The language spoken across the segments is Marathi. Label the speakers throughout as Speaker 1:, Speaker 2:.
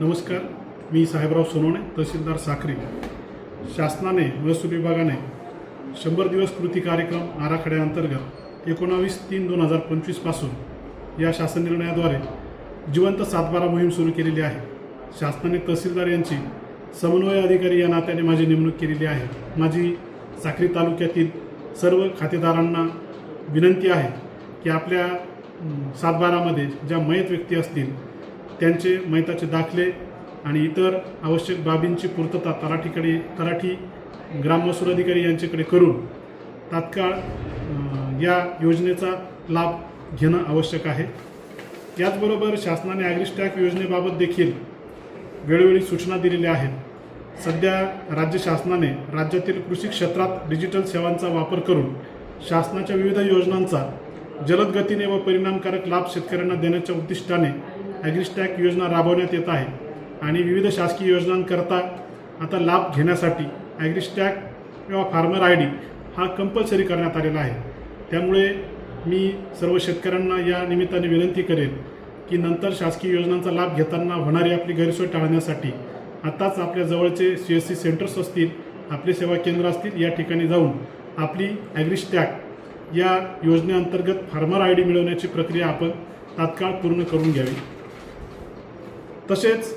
Speaker 1: नमस्कार मी साहेबराव सोनवणे तहसीलदार साखरी. शासनाने महसूल विभागाने शंभर दिवस कृती कार्यक्रम आराखड्याअंतर्गत एकोणावीस तीन दोन हजार पंचवीसपासून या शासन निर्णयाद्वारे जिवंत सातबारा मोहीम सुरू केलेली आहे. शासनाने तहसीलदार यांची समन्वय अधिकारी या नात्याने माझी नेमणूक केलेली आहे. माझी साखरी तालुक्यातील सर्व खातेदारांना विनंती आहे की आपल्या सातबारामध्ये ज्या मयत व्यक्ती असतील त्यांचे मैताचे दाखले आणि इतर आवश्यक बाबींची पूर्तता तलाठीकडे तलाठी ग्राममसूर अधिकारी यांच्याकडे करून तात्काळ या योजनेचा लाभ घेणं आवश्यक आहे. याचबरोबर शासनाने ॲग्रिस्टॅक योजनेबाबत देखील वेळोवेळी सूचना दिलेल्या आहेत. सध्या राज्य शासनाने राज्यातील कृषी क्षेत्रात डिजिटल सेवांचा वापर करून शासनाच्या विविध योजनांचा जलद गतीने व परिणामकारक लाभ शेतकऱ्यांना देण्याच्या उद्दिष्टाने ॲग्रिस्टॅक योजना राबवण्यात येत आहे आणि विविध शासकीय योजनांकरता आता लाभ घेण्यासाठी ॲग्रिस्टॅक किंवा फार्मर आय डी हा कंपल्सरी करण्यात आलेला आहे. त्यामुळे मी सर्व शेतकऱ्यांना या निमित्ताने विनंती करेन की नंतर शासकीय योजनांचा लाभ घेताना होणारी आपली गैरसोय टाळण्यासाठी आताच आपल्या जवळचे सी एस सी सेंटर्स असतील आपले सेवा केंद्र असतील या ठिकाणी जाऊन आपली ॲग्रिस्टॅक या योजनेअंतर्गत फार्मर आय डी मिळवण्याची प्रक्रिया आपण तात्काळ पूर्ण करून घ्यावी. तसेच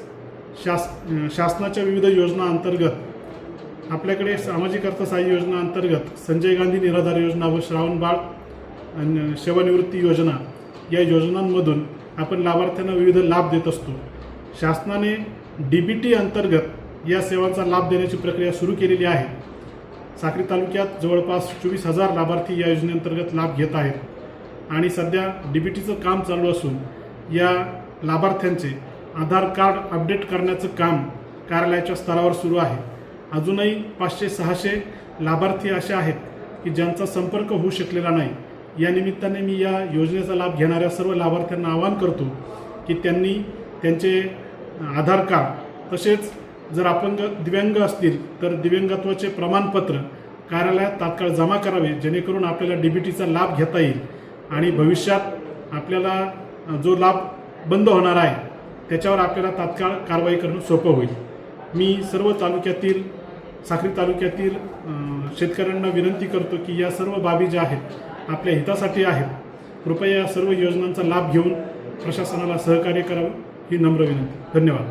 Speaker 1: शास शासनाच्या विविध योजना अंतर्गत आपल्याकडे सामाजिक अर्थसहाय्य योजना अंतर्गत संजय गांधी निराधार योजना व श्रावण बाळ सेवानिवृत्ती योजना या योजनांमधून आपण लाभार्थ्यांना विविध लाभ देत असतो. शासनाने डी बी टी अंतर्गत या सेवांचा लाभ देण्याची प्रक्रिया सुरू केलेली आहे. साक्री तालुक्यात जवळपास चोवीस हजार लाभार्थी या योजनेअंतर्गत लाभ घेत आहेत. आणि सध्या डी बी टीचं काम चालू असून या लाभार्थ्यांचे आधार कार्ड अपडेट करण्याचं काम कार्यालयाच्या स्तरावर सुरू आहे. अजूनही पाचशे सहाशे लाभार्थी असे आहेत की ज्यांचा संपर्क होऊ शकलेला नाही. या निमित्ताने मी या योजनेचा लाभ घेणाऱ्या सर्व लाभार्थ्यांना आवाहन करतो की त्यांनी त्यांचे आधार कार्ड तसेच जर अपंग दिव्यांग असतील तर दिव्यांगत्वाचे प्रमाणपत्र कार्यालयात तात्काळ जमा करावे जेणेकरून आपल्याला डी बी टीचा लाभ घेता येईल आणि भविष्यात आपल्याला जो लाभ बंद होणार आहे त्याच्यावर आपल्याला तात्काळ कारवाई करणं सोपं होईल. मी सर्व तालुक्यातील साखरी तालुक्यातील शेतकऱ्यांना विनंती करतो की या सर्व बाबी ज्या आहेत आपल्या हितासाठी आहेत कृपया या सर्व योजनांचा लाभ घेऊन प्रशासनाला सहकार्य करावं ही नम्र विनंती. धन्यवाद.